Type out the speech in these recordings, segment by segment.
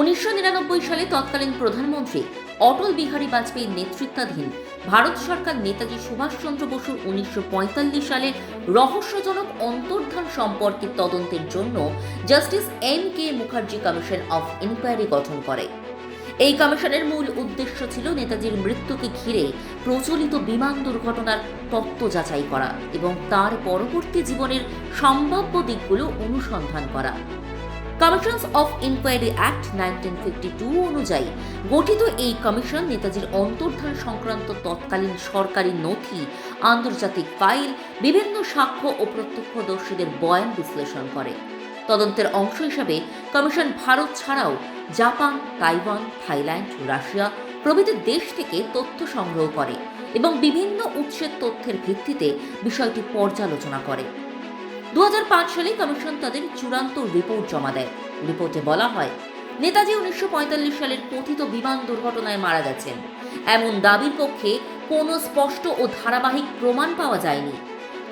উনিশশো নিরানব্বই সালে তৎকালীন প্রধানমন্ত্রী অটল বিহারী বাজপেয়ীর নেতৃত্বাধীন ভারত সরকার নেতাজি সুভাষচন্দ্র বসুর উনিশশো পঁয়তাল্লিশ সালের রহস্যজনক অন্তর্ধান সম্পর্কে তদন্তের জন্য justice M K Mukherjee commission of inquiry গঠন করে। এই কমিশনের মূল উদ্দেশ্য ছিল নেতাজির মৃত্যুকে ঘিরে প্রচলিত বিমান দুর্ঘটনার তত্ত্ব যাচাই করা এবং তার পরবর্তী জীবনের সম্ভাব্য দিকগুলো অনুসন্ধান করা। Commissions of inquiry act nineteen fifty two অনুযায়ী গঠিত এই কমিশন নেতাজির অন্তর্ধান সংক্রান্ত তৎকালীন সরকারি নথি, আন্তর্জাতিক ফাইল, বিভিন্ন সাক্ষ্য ও প্রত্যক্ষদর্শীদের বয়ান বিশ্লেষণ করে। তদন্তের অংশ হিসাবে কমিশন ভারত ছাড়াও জাপান, তাইওয়ান, থাইল্যান্ড, রাশিয়া প্রভৃতি দেশ থেকে তথ্য সংগ্রহ করে এবং বিভিন্ন উৎসের তথ্যের ভিত্তিতে বিষয়টি পর্যালোচনা করে। দু হাজার পাঁচ সালে কমিশন তাদের চূড়ান্ত রিপোর্ট জমা দেয়। রিপোর্টে বলা হয়, নেতাজি উনিশশো পঁয়তাল্লিশ সালের কথিত বিমান দুর্ঘটনায় মারা গেছেন। এমন দাবির পক্ষে কোনো স্পষ্ট ও ধারাবাহিক প্রমাণ পাওয়া যায়নি।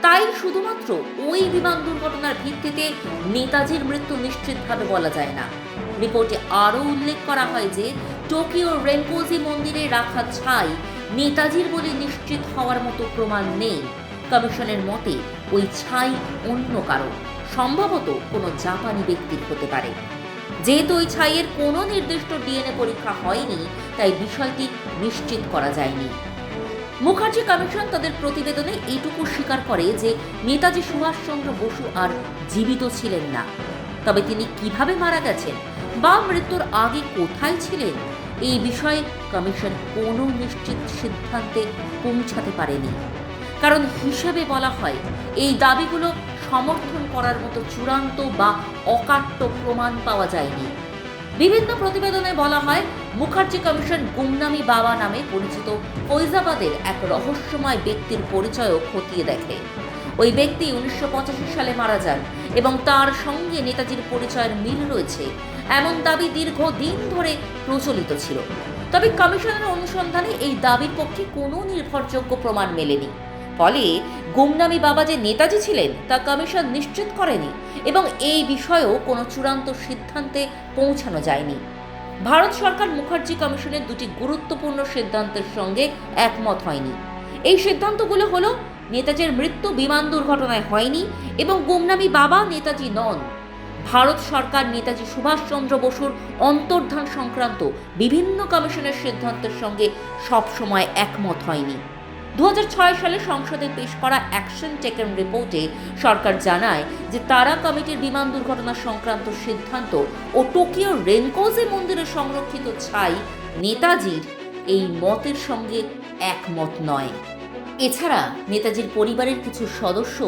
তাই শুধুমাত্র ওই বিমান দুর্ঘটনার ভিত্তিতে নেতাজির মৃত্যু নিশ্চিতভাবে বলা যায় না। রিপোর্টে আরও উল্লেখ করা হয় যে, টোকিও রেনকোজি মন্দিরে রাখা ছাই নেতাজির বলে নিশ্চিত হওয়ার মতো প্রমাণ নেই। কমিশনের মতে ওই ছাই অন্য কারও। সম্ভবত কোনো জাপানি ব্যক্তির হতে পারে। যেহেতু ওই ছাইয়ের কোনো নির্দিষ্ট ডিএনএ পরীক্ষা হয়নি, তাই বিষয়টি নিশ্চিত করা যায়নি। মুখার্জি কমিশন তাদের প্রতিবেদনে এইটুকু স্বীকার করে যে নেতাজি সুভাষচন্দ্র বসু আর জীবিত ছিলেন না। তবে তিনি কীভাবে মারা গেছেন বা মৃত্যুর আগে কোথায় ছিলেন, এই বিষয়ে কমিশন কোনো নিশ্চিত সিদ্ধান্তে পৌঁছাতে পারেনি। কারণ হিসেবে বলা হয়, এই দাবিগুলো সমর্থন করার মতো চূড়ান্ত বা অকাট্য প্রমাণ পাওয়া যায়নি। বিভিন্ন প্রতিবেদনে বলা হয়, মুখার্জি কমিশন গুমনামি বাবা নামে পরিচিত ফৈজাবাদের এক রহস্যময় ব্যক্তির পরিচয়ও খতিয়ে দেখে। ওই ব্যক্তি উনিশশো পঁচাশি সালে মারা যান এবং তার সঙ্গে নেতাজির পরিচয়ের মিল রয়েছে। এমন দাবি দীর্ঘদিন ধরে প্রচলিত ছিল। তবে কমিশনের অনুসন্ধানে এই দাবির পক্ষে কোনো নির্ভরযোগ্য প্রমাণ মেলেনি। ফলে গুমনামি বাবা যে নেতাজি ছিলেন, তা কমিশন নিশ্চিত করেনি এবং এই বিষয়েও কোনো চূড়ান্ত সিদ্ধান্তে পৌঁছানো যায়নি। ভারত সরকার মুখার্জি কমিশনের দুটি গুরুত্বপূর্ণ সিদ্ধান্তের সঙ্গে একমত হয়নি। এই সিদ্ধান্তগুলো হলো, নেতাজির মৃত্যু বিমান দুর্ঘটনায় হয়নি এবং গুমনামি বাবা নেতাজি নন। ভারত সরকার নেতাজি সুভাষচন্দ্র বসুর অন্তর্ধান সংক্রান্ত বিভিন্ন কমিশনের সিদ্ধান্তের সঙ্গে সবসময় একমত হয়নি। দু হাজার ছয় সালে সংসদে পেশ করা অ্যাকশন টেকেন রিপোর্টে সরকার জানায় যে তারা কমিটির বিমান দুর্ঘটনা সংক্রান্ত সিদ্ধান্ত ও টোকিও রেনকোজে মন্দিরে সংরক্ষিত ছাই নেতাজির এই মতের সঙ্গে একমত নয়। এছাড়া নেতাজির পরিবারের কিছু সদস্য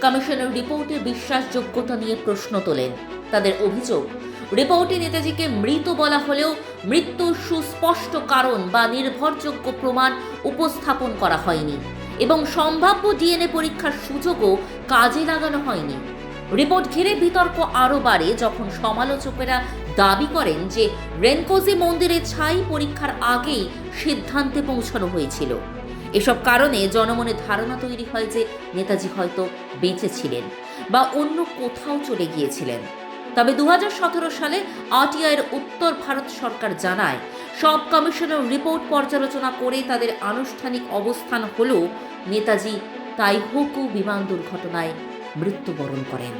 কমিশনের রিপোর্টে বিশ্বাসযোগ্যতা নিয়ে প্রশ্ন তোলেন। তাদের অভিযোগ। রিপোর্টে নেতাজিকে মৃত বলা হলেও মৃত্যুর সুস্পষ্ট কারণ বা নির্ভরযোগ্য প্রমাণ উপস্থাপন করা হয়নি এবং সম্ভাব্য ডিএনএ পরীক্ষার সুযোগও কাজে লাগানো হয়নি। রিপোর্ট ঘিরে বিতর্ক আরও বাড়ে যখন সমালোচকেরা দাবি করেন যে রেনকোজি মন্দিরে ছাই পরীক্ষার আগেই সিদ্ধান্তে পৌঁছানো হয়েছিল। এসব কারণে জনমনে ধারণা তৈরি হয় যে নেতাজি হয়তো বেঁচে ছিলেন বা অন্য কোথাও চলে গিয়েছিলেন। তবে দু হাজার সতেরো সালে আরটিআইয়ের উত্তর ভারত সরকার জানায়, সব কমিশনের রিপোর্ট পর্যালোচনা করে তাদের আনুষ্ঠানিক অবস্থান হল নেতাজি তাই হুকু বিমান দুর্ঘটনায় মৃত্যুবরণ করেন।